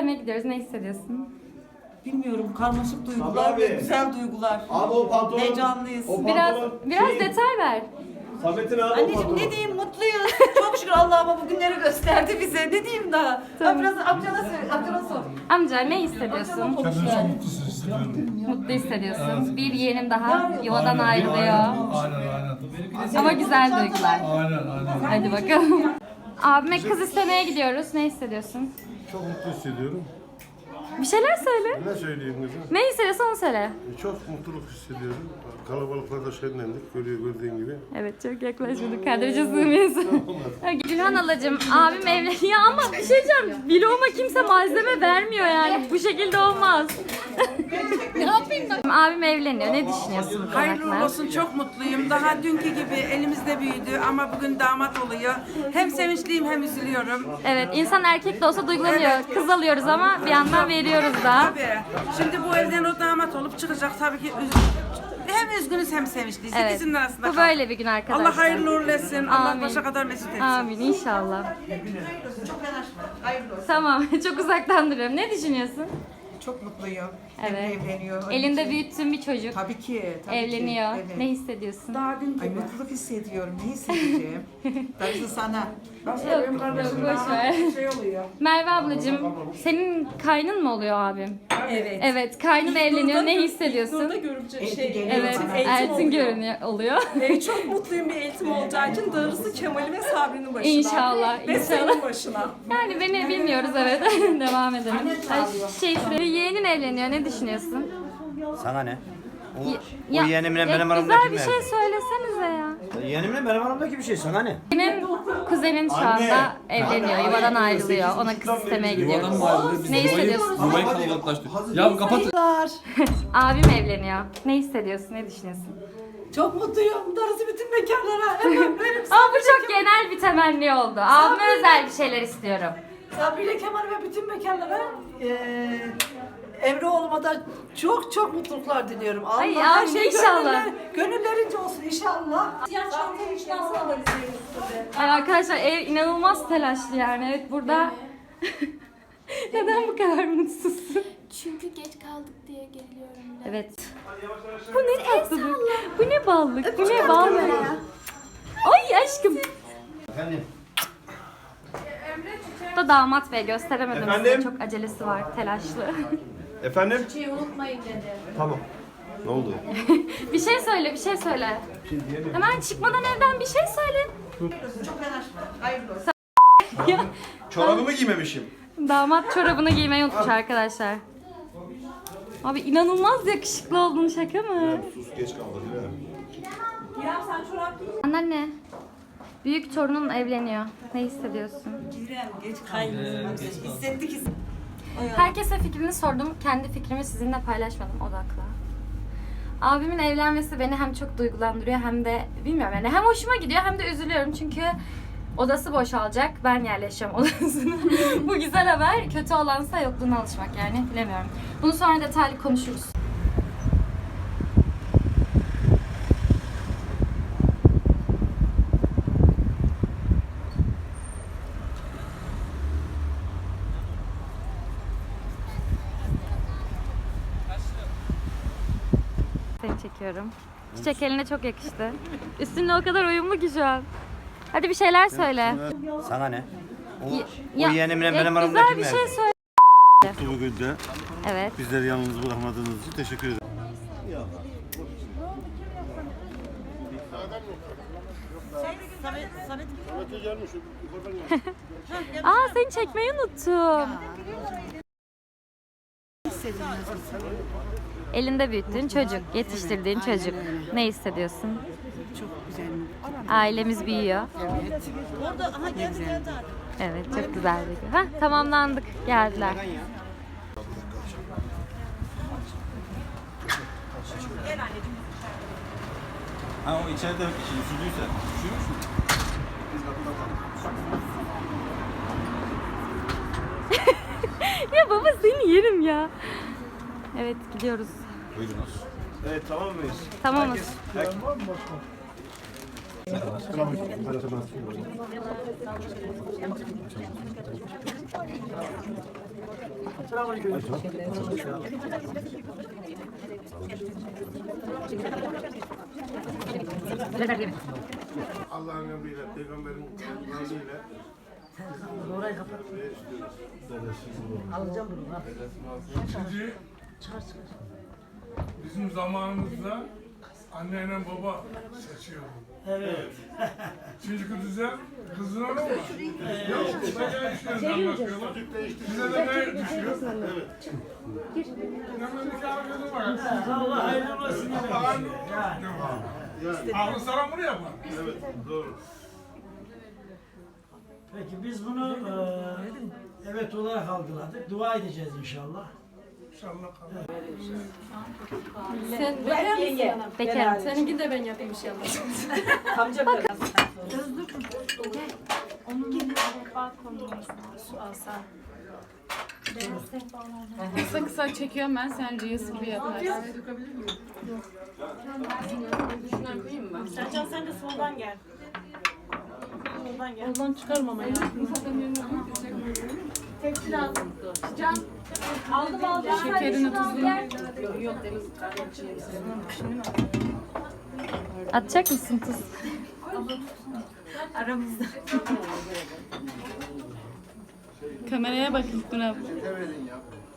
istemeye gidiyoruz. Ne hissediyorsun? Bilmiyorum karmaşık duygular ve güzel duygular. Abi o pantolon. Heyecanlıyız. O Biraz pantolon biraz şeyin- detay ver. Samet'in abi Anneciğim ne diyeyim mutluyuz. Çok şükür Allah'ıma bugünleri gösterdi bize. Ne diyeyim daha? Ha, biraz amcana söyle, amcana sor. Amca ne hissediyorsun? Konuş yani. Mutlu hissediyorum. Mutlu hissediyorsun. Bir yeğenim daha yuvadan Aynen, ayrılıyor. Aynen aynen. Ama güzel duygular. Aynen aynen. Hadi bakalım. Abime kız istemeye gidiyoruz. Ne hissediyorsun? Çok mutlu hissediyorum. Bir şeyler söyle. Ne söyleyeyim kızım? Ne hissediyorsan onu söyle. E, Çok mutluluk hissediyorum. Kalabalıklarda şenlendik, görüyor gördüğün gibi. Evet çok yaklaşmadık. Kadraja sığmıyorsun. Gülhan alacım abim evleniyor ama bir şey diyeceğim. Vloguma kimse malzeme vermiyor yani. Bu şekilde olmaz. ne yapayım ben? Abim evleniyor. Ne düşünüyorsun bu Hayırlı hakkında? olsun çok mutluyum. Daha dünkü gibi elimizde büyüdü ama bugün damat oluyor. Hem sevinçliyim hem üzülüyorum. Evet insan erkek de olsa duygulanıyor. Kız alıyoruz ama bir yandan veriyoruz da. Tabii. Şimdi bu evden o damat olup çıkacak tabii ki üz- hem üzgünüz hem sevinçliyiz. Evet. İkisinin arasında Bu kaldık. böyle bir gün arkadaşlar. Allah hayırlı uğurlu etsin. Allah Amin. başa kadar mesut etsin. Amin inşallah. Çok yanaşma. Hayırlı olsun. Tamam çok uzaktan duruyorum. Ne düşünüyorsun? Çok mutluyum. Evet. Evleniyor. Elinde büyüttüğün bir çocuk Tabii ki. Tabii evleniyor. Ki. Evet. Ne hissediyorsun? Daha dün Ay mutluluk hissediyorum. Ne hissedeceğim? Darısı sana. Başka benim kardeşim boş ver. şey oluyor. Merve ablacığım, senin kaynın mı oluyor abim? Evet. Evet, kaynın evleniyor. Ne hissediyorsun? Burada görümce Elti şey, geliyor Evet, bana. oluyor. görünüyor oluyor. Ee, çok mutluyum bir eğitim olacağı için darısı Kemal'in ve Sabri'nin başına. İnşallah, Ve inşallah. senin başına. Yani beni bilmiyoruz evet. Devam edelim. Ay, şey, şuraya- yeğenin evleniyor. Ne düşünüyorsun? Sana ne? O, o yeğenimle benim aramdaki Güzel bir şey söylesenize ya. Yeğenimle benim aramdaki bir şey sana ne? Benim kuzenim şu anda evleniyor. Yuvadan ayrılıyor. Ona kız istemeye gidiyoruz. Ne hissediyorsun? Yuvayı kalabalıklaştır. Ya kapat. Abim evleniyor. Ne hissediyorsun? Ne düşünüyorsun? Çok mutluyum. Darısı bütün mekanlara. Hemen benim Ama bu çok genel bir temenni oldu. Abime özel bir şeyler istiyorum. Sabri ile Kemal ve bütün mekanlara eee Emre oğluma da çok çok mutluluklar diliyorum. Allah Ay, her amin, şey inşallah. gönüller- gönüllerince olsun inşallah. Ay arkadaşlar ev inanılmaz telaşlı yani. Evet burada neden bu kadar mutsuzsun? Çünkü geç kaldık diye geliyorum. Evet. Bu ne tatlılık. Bu ne ballık. Bu ne ballık. Ay aşkım. Efendim? Bu da damat bey gösteremedim size. Efendim? Çok acelesi var. Telaşlı. Efendim? Şeyi unutmayın dedi. Tamam. Ne oldu? bir şey söyle, bir şey söyle. Hemen çıkmadan evden bir şey söyle. Çok yanaşma. Hayırlı olsun. Ya, Çorabımı giymemişim. damat çorabını giymeyi unutmuş arkadaşlar. Abi inanılmaz yakışıklı oldun şaka mı? Sus geç kaldı değil mi? Anneanne, büyük torunun evleniyor. Ne hissediyorsun? İrem geç kaldı. Hissettik hissettik. Herkese fikrini sordum. Kendi fikrimi sizinle paylaşmadım odakla. Abimin evlenmesi beni hem çok duygulandırıyor hem de bilmiyorum yani hem hoşuma gidiyor hem de üzülüyorum çünkü odası boşalacak. Ben yerleşeceğim odasına. Bu güzel haber. Kötü olansa yokluğuna alışmak yani bilemiyorum. Bunu sonra detaylı konuşuruz. Seni çekiyorum. Çiçek eline çok yakıştı. Üstünle o kadar uyumlu ki şu an. Hadi bir şeyler söyle. Sana ne? O, Ya- o yeğenimle ya benim aramdaki Güzel bir şey söyle. Bu bugün de Evet. bizleri yalnız bırakmadığınız için teşekkür ederim. Aa seni çekmeyi unuttum. Elinde büyüttüğün çocuk, yetiştirdiğin çocuk. Ne hissediyorsun? Çok güzel. Ailemiz büyüyor. Evet, çok güzel bir gün. Hah, tamamlandık. Geldiler. Ha o içeride sürdüyse. Üşüyor musun? Ya baba seni yerim ya. Evet, gidiyoruz. Buyurunuz. Evet tamam mıyız? Tamamız. Herkes, Allah'ın emriyle, peygamberin emriyle Şimdi bizim zamanımızda anneyle baba seçiyordu. Evet. Şimdiki düzen kızına ne var? Yok, bayağı işlerini anlatıyorlar. Size de ne düşüyor? Evet. Hemen nikah gözü var. Allah hayırlı olsun. Allah hayırlı olsun. Aklı saran bunu yapar. Evet, doğru. Peki biz bunu eee, evet olarak algıladık. Dua edeceğiz inşallah. İnşallah kalır. Sen bekar mısın? Bekarım. Seninkini de ben yapayım inşallah. Kısa kısa çekiyorum ben sen reels gibi yaparsın. Sercan sen de soldan gel. Soldan gel. Soldan çıkarmama ya. Aldım aldım. Şekerini tuzunu. Atacak mısın tuz? Kameraya bak İlknur abla.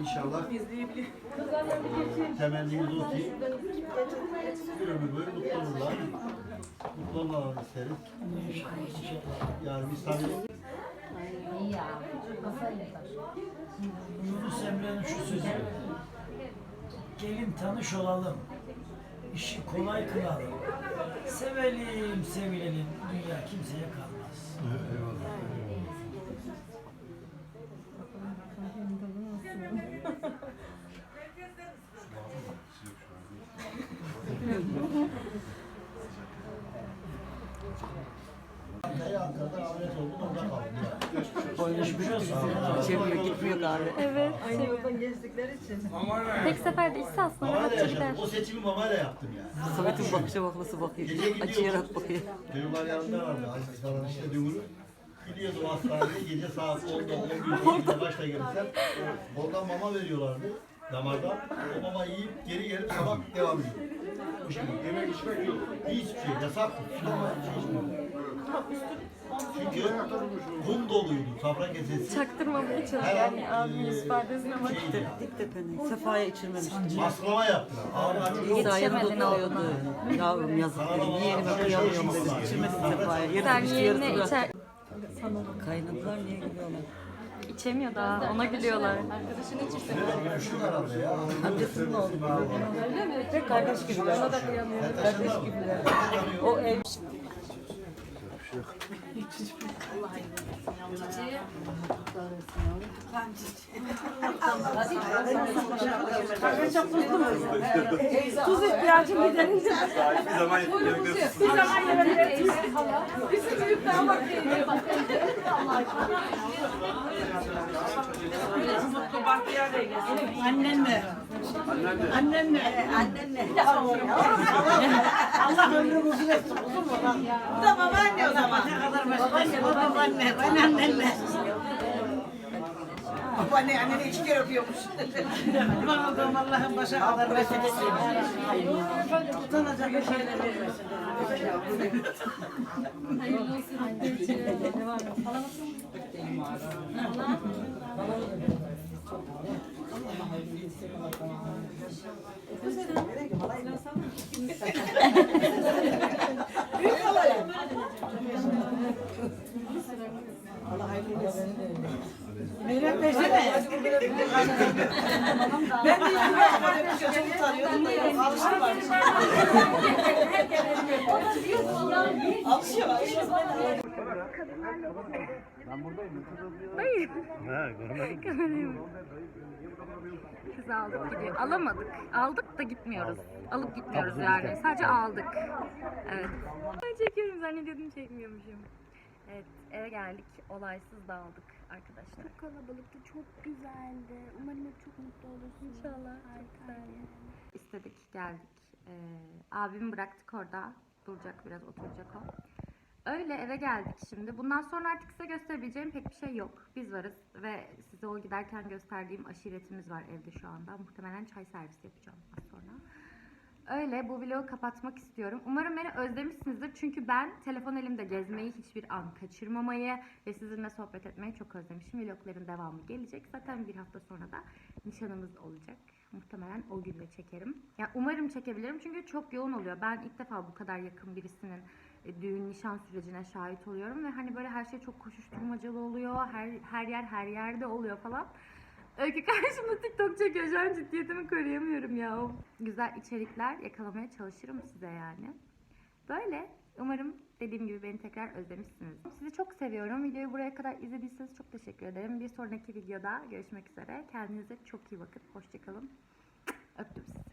İnşallah. Temennimiz o ki bir ömür boyu mutlu olurlar. Mutlu olmalarını isteriz. Yani biz tabii Yunus Emre'nin şu sözü. Gelin tanış olalım. İşi kolay kılalım. Sevelim, sevilelim. Dünya kimseye kalmaz. Ankara'da ameliyat oldum orada kaldım. Geçmiş olsun. İçemiyor, gitmiyor galiba. Evet. Ama ne? Tek seferde içse aslında Mamayla rahatça gider. yaşadım. O seçimi mamayla yaptım yani. Samet'in bakışa bak nasıl bakıyor. Gece gidiyoruz. Acıyarak bakıyor. Duygular yanında vardı. Aziz falan işte duyuru. Gidiyordum hastaneye gece saat 10'da 11'de başta gelirsen oradan mama veriyorlardı damardan. O mama yiyip geri gelip sabah devam ediyor. Bu şekilde. Yemek içmek yok. Hiçbir şey yasak. Ama hiç içmiyorum. Çünkü kum doluydu safran kesesi. Çaktırmamaya çalışıyor. Yani abimin ifadesine bak. şeydi. Diktepe'nin Sefa'ya içirmemiştim. Baskılama yaptılar. Acı İsa Yetişemedin oluyordu. Yavrum yazık dedim. Yeğenime kıyamıyorum dedim. İçirmesin Sefa'ya. Sen Yarısı içti yarısı yeğenine bıraktı. içer... Kaynadılar niye gülüyorlar? İçemiyor daha. Ona gülüyorlar. Görüştük herhalde ya. Amcasının oğlu. Ve kardeş gibiler. Ona da kıyamıyorum. Kardeş gibiler. O ev Tuz ihtiyacım giderince. Bir zaman yemekler Bir zaman yemeğe Bizim büyük damat geliyor. mutlu bahtiyar eylesin. Annenle. Annenle. Annenle. Allah ömrümü uzun etsin. Uzun mu? Bu da babaanne babaanne. Ben annenle. Babaanne anneni iki kere öpüyormuş. Kurban olduğum Allah'ın başa kadar mesut etsin. Utanacak bir şeyler vermesin. Meyrem versene. Ben de yüzüme çocuk tanıyordum da yok. Alışıyorlar. Alışıyorlar. Kız aldık gidiyor. Alamadık. Aldık da gitmiyoruz. Alıp gitmiyoruz yani. Sadece aldık. Evet. Ben çekiyorum zannediyordum çekmiyormuşum. Evet eve geldik. Olaysız dağıldık arkadaşlar. Çok kalabalıktı, çok güzeldi. Umarım hep çok mutlu olursun. İnşallah. Harikaydı. İstedik geldik. Ee, abimi bıraktık orada. Duracak biraz oturacak o. Öyle eve geldik şimdi. Bundan sonra artık size gösterebileceğim pek bir şey yok. Biz varız ve size o giderken gösterdiğim aşiretimiz var evde şu anda. Muhtemelen çay servisi yapacağım az sonra. Öyle bu vlogu kapatmak istiyorum. Umarım beni özlemişsinizdir. Çünkü ben telefon elimde gezmeyi, hiçbir an kaçırmamayı ve sizinle sohbet etmeyi çok özlemişim. Vlogların devamı gelecek. Zaten bir hafta sonra da nişanımız olacak. Muhtemelen o gün de çekerim. Ya umarım çekebilirim çünkü çok yoğun oluyor. Ben ilk defa bu kadar yakın birisinin e, düğün nişan sürecine şahit oluyorum ve hani böyle her şey çok koşuşturmacalı oluyor. Her her yer her yerde oluyor falan. Öykü karşımda TikTok çekiyor. Şu an ciddiyetimi koruyamıyorum ya. Güzel içerikler yakalamaya çalışırım size yani. Böyle. Umarım dediğim gibi beni tekrar özlemişsiniz. Sizi çok seviyorum. Videoyu buraya kadar izlediyseniz çok teşekkür ederim. Bir sonraki videoda görüşmek üzere. Kendinize çok iyi bakın. Hoşçakalın. Öptüm sizi.